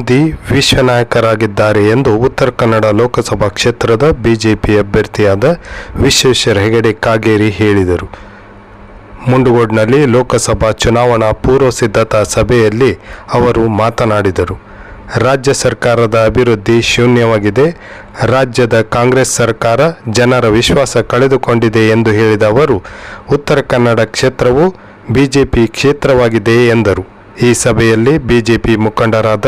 ಮೋದಿ ವಿಶ್ವ ನಾಯಕರಾಗಿದ್ದಾರೆ ಎಂದು ಉತ್ತರ ಕನ್ನಡ ಲೋಕಸಭಾ ಕ್ಷೇತ್ರದ ಬಿಜೆಪಿ ಅಭ್ಯರ್ಥಿಯಾದ ವಿಶ್ವೇಶ್ವರ ಹೆಗಡೆ ಕಾಗೇರಿ ಹೇಳಿದರು. ಮುಂಡಗೋಡ್ನಲ್ಲಿ ಲೋಕಸಭಾ ಚುನಾವಣಾ ಪೂರ್ವ ಸಿದ್ಧತಾ ಸಭೆಯಲ್ಲಿ ಅವರು ಮಾತನಾಡಿದರು. ರಾಜ್ಯ ಸರ್ಕಾರದ ಅಭಿವೃದ್ಧಿ ಶೂನ್ಯವಾಗಿದೆ. ರಾಜ್ಯದ ಕಾಂಗ್ರೆಸ್ ಸರ್ಕಾರ ಜನರ ವಿಶ್ವಾಸ ಕಳೆದುಕೊಂಡಿದೆ ಎಂದು ಹೇಳಿದ ಅವರು, ಉತ್ತರ ಕನ್ನಡ ಕ್ಷೇತ್ರವು ಬಿಜೆಪಿ ಕ್ಷೇತ್ರವಾಗಿದೆ ಎಂದರು. ಈ ಸಭೆಯಲ್ಲಿ ಬಿಜೆಪಿ ಮುಖಂಡರಾದ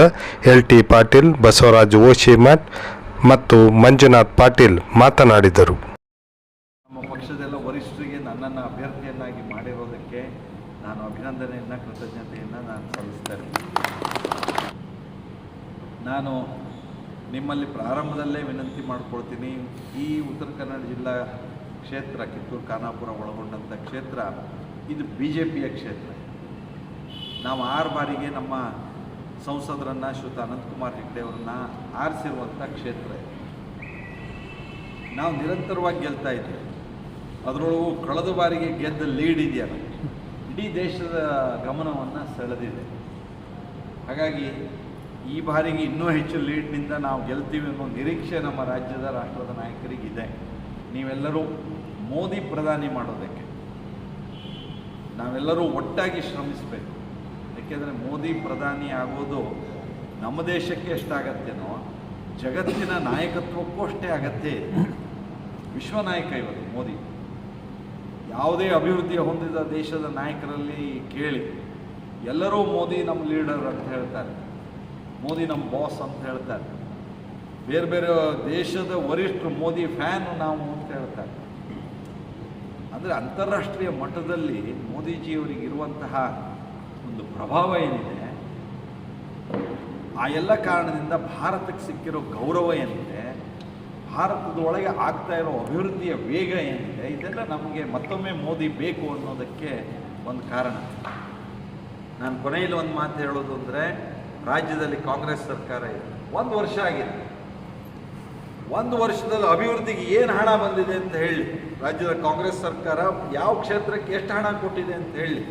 ಎಲ್ ಟಿ ಪಾಟೀಲ್, ಬಸವರಾಜ್ ಓಶಿಮಠ್ ಮತ್ತು ಮಂಜುನಾಥ್ ಪಾಟೀಲ್ ಮಾತನಾಡಿದರು. ನಮ್ಮ ಪಕ್ಷದೆಲ್ಲ ವರಿಷ್ಠರಿಗೆ ನನ್ನನ್ನು ಅಭ್ಯರ್ಥಿಯನ್ನಾಗಿ ಮಾಡಿರೋದಕ್ಕೆ ನಾನು ಅಭಿನಂದನೆಯನ್ನು, ಕೃತಜ್ಞತೆಯನ್ನು ನಾನು ಸಲ್ಲಿಸ್ತೇನೆ. ನಾನು ನಿಮ್ಮಲ್ಲಿ ಪ್ರಾರಂಭದಲ್ಲೇ ವಿನಂತಿ ಮಾಡಿಕೊಳ್ತೀನಿ. ಈ ಉತ್ತರ ಕನ್ನಡ ಜಿಲ್ಲಾ ಕ್ಷೇತ್ರ, ಕಿತ್ತೂರು, ಖಾನಾಪುರ ಒಳಗೊಂಡಂಥ ಕ್ಷೇತ್ರ, ಇದು ಬಿ ಜೆ ಪಿಯ ಕ್ಷೇತ್ರ. ನಾವು ಆರು ಬಾರಿಗೆ ನಮ್ಮ ಸಂಸದರನ್ನು ಶ್ರೀಯುತ ಅನಂತಕುಮಾರ್ ಹೆಗ್ಡೆ ಅವರನ್ನ ಆರಿಸಿರುವಂಥ ಕ್ಷೇತ್ರ ನಾವು ನಿರಂತರವಾಗಿ ಗೆಲ್ತಾ ಇದ್ದೀವಿ ಅದರೊಳಗೂ ಕಳೆದ ಬಾರಿಗೆ ಗೆದ್ದ ಲೀಡ್ ಇದೆಯಲ್ಲ ಇಡೀ ದೇಶದ ಗಮನವನ್ನು ಸೆಳೆದಿದೆ. ಹಾಗಾಗಿ ಈ ಬಾರಿಗೆ ಇನ್ನೂ ಹೆಚ್ಚು ಲೀಡ್ನಿಂದ ನಾವು ಗೆಲ್ತೀವಿ ಅನ್ನೋ ನಿರೀಕ್ಷೆ ನಮ್ಮ ರಾಜ್ಯದ ರಾಷ್ಟ್ರದ ನಾಯಕರಿಗಿದೆ. ನೀವೆಲ್ಲರೂ ಮೋದಿ ಪ್ರಧಾನಿ ಮಾಡೋದಕ್ಕೆ ನಾವೆಲ್ಲರೂ ಒಟ್ಟಾಗಿ ಶ್ರಮಿಸಬೇಕು. ಯಾಕೆಂದರೆ ಮೋದಿ ಪ್ರಧಾನಿ ಆಗೋದು ನಮ್ಮ ದೇಶಕ್ಕೆ ಎಷ್ಟಾಗತ್ತೇನೋ, ಜಗತ್ತಿನ ನಾಯಕತ್ವಕ್ಕೂ ಅಷ್ಟೇ ಆಗತ್ತೆ. ವಿಶ್ವ ನಾಯಕ ಇವತ್ತು ಮೋದಿ. ಯಾವುದೇ ಅಭಿವೃದ್ಧಿ ಹೊಂದಿದ ದೇಶದ ನಾಯಕರಲ್ಲಿ ಕೇಳಿ, ಎಲ್ಲರೂ ಮೋದಿ ನಮ್ಮ ಲೀಡರ್ ಅಂತ ಹೇಳ್ತಾರೆ. ಮೋದಿ ನಮ್ಮ ಬಾಸ್ ಅಂತ ಹೇಳ್ತಾರೆ. ಬೇರೆ ಬೇರೆ ದೇಶದ ವರಿಷ್ಠರು ಮೋದಿ ಫ್ಯಾನ್ ನಾವು ಅಂತ ಹೇಳ್ತಾರೆ. ಅಂದರೆ ಅಂತಾರಾಷ್ಟ್ರೀಯ ಮಟ್ಟದಲ್ಲಿ ಮೋದಿಜಿಯವರಿಗೆ ಇರುವಂತಹ ಒಂದು ಪ್ರಭಾವ ಏನಿದೆ, ಆ ಎಲ್ಲ ಕಾರಣದಿಂದ ಭಾರತಕ್ಕೆ ಸಿಕ್ಕಿರೋ ಗೌರವ ಏನಿದೆ ಭಾರತದ ಒಳಗೆ ಆಗ್ತಾ ಇರೋ ಅಭಿವೃದ್ಧಿಯ ವೇಗ ಏನಿದೆ, ಇದೆಲ್ಲ ನಮಗೆ ಮತ್ತೊಮ್ಮೆ ಮೋದಿ ಬೇಕು ಅನ್ನೋದಕ್ಕೆ ಒಂದು ಕಾರಣ. ನಾನು ಕೊನೆಯಲ್ಲಿ ಒಂದು ಮಾತು ಹೇಳೋದು ಅಂದರೆ, ರಾಜ್ಯದಲ್ಲಿ ಕಾಂಗ್ರೆಸ್ ಸರ್ಕಾರ ಇದೆ. ಒಂದು ವರ್ಷ ಆಗಿದೆ. ಒಂದು ವರ್ಷದಲ್ಲಿ ಅಭಿವೃದ್ಧಿಗೆ ಏನು ಹಣ ಬಂದಿದೆ ಅಂತ ಹೇಳಿ, ರಾಜ್ಯದ ಕಾಂಗ್ರೆಸ್ ಸರ್ಕಾರ ಯಾವ ಕ್ಷೇತ್ರಕ್ಕೆ ಎಷ್ಟು ಹಣ ಕೊಟ್ಟಿದೆ ಅಂತ ಹೇಳಿ.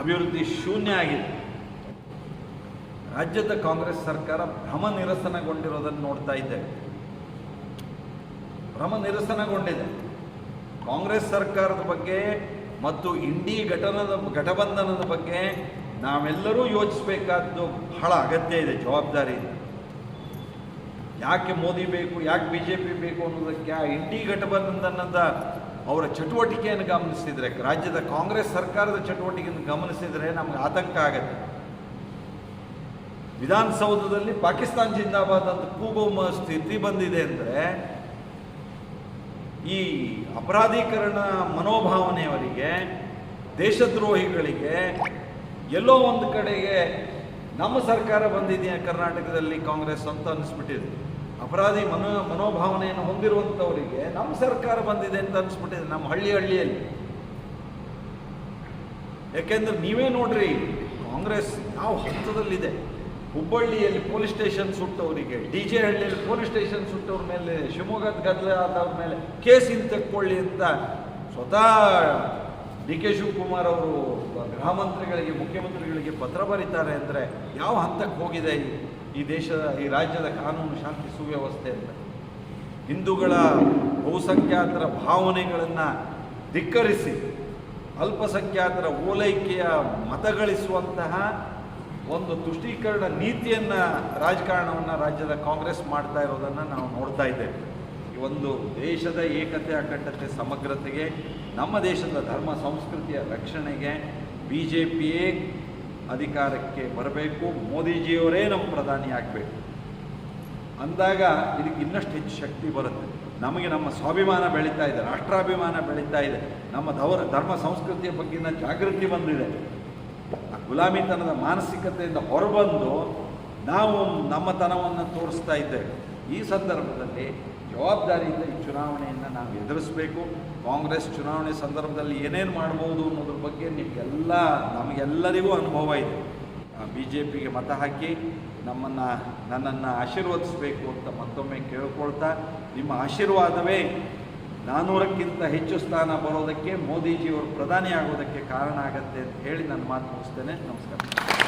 ಅಭಿವೃದ್ಧಿ ಶೂನ್ಯ ಆಗಿದೆ. ರಾಜ್ಯದ ಕಾಂಗ್ರೆಸ್ ಸರ್ಕಾರ ಭ್ರಮ ನಿರಸನಗೊಂಡಿರೋದನ್ನು ನೋಡ್ತಾ ಇದ್ದೇವೆ. ಭ್ರಮ ನಿರಸನಗೊಂಡಿದೆ. ಕಾಂಗ್ರೆಸ್ ಸರ್ಕಾರದ ಬಗ್ಗೆ ಮತ್ತು ಇಂಡಿ ಘಟನದ ಘಟಬಂಧನದ ಬಗ್ಗೆ ನಾವೆಲ್ಲರೂ ಯೋಚಿಸಬೇಕಾದ್ದು ಬಹಳ ಅಗತ್ಯ ಇದೆ, ಜವಾಬ್ದಾರಿ ಯಾಕೆ ಮೋದಿ ಬೇಕು, ಯಾಕೆ ಬಿ ಜೆ ಪಿ ಬೇಕು ಅನ್ನೋದಕ್ಕೆ ಆ ಇಂಡಿ ಘಟಬಂಧನದ ಅವರ ಚಟುವಟಿಕೆಯನ್ನು ಗಮನಿಸಿದರೆ, ರಾಜ್ಯದ ಕಾಂಗ್ರೆಸ್ ಸರ್ಕಾರದ ಚಟುವಟಿಕೆಯನ್ನು ಗಮನಿಸಿದರೆ ನಮಗೆ ಆತಂಕ ಆಗುತ್ತೆ. ವಿಧಾನಸೌಧದಲ್ಲಿ ಪಾಕಿಸ್ತಾನ್ ಜಿಂದಾಬಾದ್ ಅಂತ ಕೂಗುವ ಸ್ಥಿತಿ ಬಂದಿದೆ ಅಂದರೆ, ಈ ಅಪರಾಧೀಕರಣ ಮನೋಭಾವನೆಯವರಿಗೆ, ದೇಶದ್ರೋಹಿಗಳಿಗೆ, ಎಲ್ಲೋ ಒಂದು ಕಡೆಗೆ ನಮ್ಮ ಸರ್ಕಾರ ಬಂದಿದೆಯಾ ಕರ್ನಾಟಕದಲ್ಲಿ ಕಾಂಗ್ರೆಸ್ ಅಂತ ಅನಿಸ್ಬಿಟ್ಟಿದೆ ಅಪರಾಧಿ ಮನೋ ಮನೋಭಾವನೆಯನ್ನು ಹೊಂದಿರುವಂಥವರಿಗೆ ನಮ್ಮ ಸರ್ಕಾರ ಬಂದಿದೆ ಅಂತ ಅನಿಸ್ಬಿಟ್ಟಿದೆ ನಮ್ಮ ಹಳ್ಳಿ ಹಳ್ಳಿಯಲ್ಲಿ. ಯಾಕೆಂದ್ರೆ ನೀವೇ ನೋಡ್ರಿ, ಕಾಂಗ್ರೆಸ್ ಯಾವ ಹಂತದಲ್ಲಿದೆ. ಹುಬ್ಬಳ್ಳಿಯಲ್ಲಿ ಪೊಲೀಸ್ ಸ್ಟೇಷನ್ ಸುಟ್ಟವರಿಗೆ, ಡಿ ಜೆ ಹಳ್ಳಿಯಲ್ಲಿ ಪೊಲೀಸ್ ಸ್ಟೇಷನ್ ಸುಟ್ಟವ್ರ ಮೇಲೆ, ಶಿವಮೊಗ್ಗದ ಗದ್ದಲ ಆದವ್ರ ಮೇಲೆ ಕೇಸ್ ಹಿಂತೆಕ್ಕೊಳ್ಳಿ ಅಂತ ಸ್ವತಃ ಡಿ ಕೆ ಶಿವಕುಮಾರ್ ಅವರು ಗೃಹ ಮಂತ್ರಿಗಳಿಗೆ, ಮುಖ್ಯಮಂತ್ರಿಗಳಿಗೆ ಪತ್ರ ಬರೀತಾರೆ ಅಂದರೆ ಯಾವ ಹಂತಕ್ಕೆ ಹೋಗಿದೆ ಈ- ದೇಶದ ಈ ರಾಜ್ಯದ ಕಾನೂನು ಶಾಂತಿ ಸುವ್ಯವಸ್ಥೆ ಅಂತ? ಹಿಂದೂಗಳ ಬಹುಸಂಖ್ಯಾತರ ಭಾವನೆಗಳನ್ನು ಧಿಕ್ಕರಿಸಿ, ಅಲ್ಪಸಂಖ್ಯಾತರ ಓಲೈಕೆಯ ಮತಗಳಿಸುವಂತಹ ಒಂದು ತುಷ್ಟೀಕರಣ ನೀತಿಯನ್ನು ರಾಜಕಾರಣವನ್ನು ರಾಜ್ಯದ ಕಾಂಗ್ರೆಸ್ ಮಾಡ್ತಾ ಇರೋದನ್ನು ನಾವು ನೋಡ್ತಾ ಇದ್ದೇವೆ. ಒಂದು ದೇಶದ ಏಕತೆ ಅಖಂಡತೆ ಸಮಗ್ರತೆಗೆ, ನಮ್ಮ ದೇಶದ ಧರ್ಮ ಸಂಸ್ಕೃತಿಯ ರಕ್ಷಣೆಗೆ ಬಿ ಜೆ ಪಿಯೇ ಅಧಿಕಾರಕ್ಕೆ ಬರಬೇಕು, ಮೋದಿಜಿಯವರೇ ನಮ್ಮ ಪ್ರಧಾನಿ ಆಗಬೇಕು. ಅಂದಾಗ ಇದಕ್ಕೆ ಇನ್ನಷ್ಟು ಹೆಚ್ಚು ಶಕ್ತಿ ಬರುತ್ತೆ. ನಮಗೆ ನಮ್ಮ ಸ್ವಾಭಿಮಾನ ಬೆಳೀತಾ ಇದೆ, ರಾಷ್ಟ್ರಾಭಿಮಾನ ಬೆಳೀತಾ ಇದೆ. ನಮ್ಮ ದವರ ಧರ್ಮ ಸಂಸ್ಕೃತಿಯ ಬಗ್ಗಿನ ಜಾಗೃತಿ ಬಂದಿದೆ. ಆ ಗುಲಾಮಿತನದ ಮಾನಸಿಕತೆಯಿಂದ ಹೊರಬಂದು ನಾವು ನಮ್ಮತನವನ್ನು ತೋರಿಸ್ತಾ ಇದ್ದೇವೆ. ಈ ಸಂದರ್ಭದಲ್ಲಿ ಜವಾಬ್ದಾರಿಯಿಂದ ಈ ಚುನಾವಣೆಯನ್ನು ನಾವು ಎದುರಿಸಬೇಕು. ಕಾಂಗ್ರೆಸ್ ಚುನಾವಣೆ ಸಂದರ್ಭದಲ್ಲಿ ಏನೇನು ಮಾಡ್ಬೋದು ಅನ್ನೋದ್ರ ಬಗ್ಗೆ ನಿಮಗೆಲ್ಲ, ನಮಗೆಲ್ಲರಿಗೂ ಅನುಭವ ಇದೆ. ಬಿ ಜೆ ಪಿಗೆ ಮತ ಹಾಕಿ ನಮ್ಮನ್ನು, ನನ್ನನ್ನು ಆಶೀರ್ವದಿಸಬೇಕು ಅಂತ ಮತ್ತೊಮ್ಮೆ ಕೇಳ್ಕೊಳ್ತಾ, ನಿಮ್ಮ ಆಶೀರ್ವಾದವೇ ನಾನ್ನೂರಕ್ಕಿಂತ ಹೆಚ್ಚು ಸ್ಥಾನ ಬರೋದಕ್ಕೆ ಮೋದಿಜಿಯವರು ಪ್ರಧಾನಿ ಆಗೋದಕ್ಕೆ ಕಾರಣ ಆಗತ್ತೆ ಅಂತ ಹೇಳಿ ನಾನು ಮಾತು ಮುಗಿಸ್ತೇನೆ. ನಮಸ್ಕಾರ.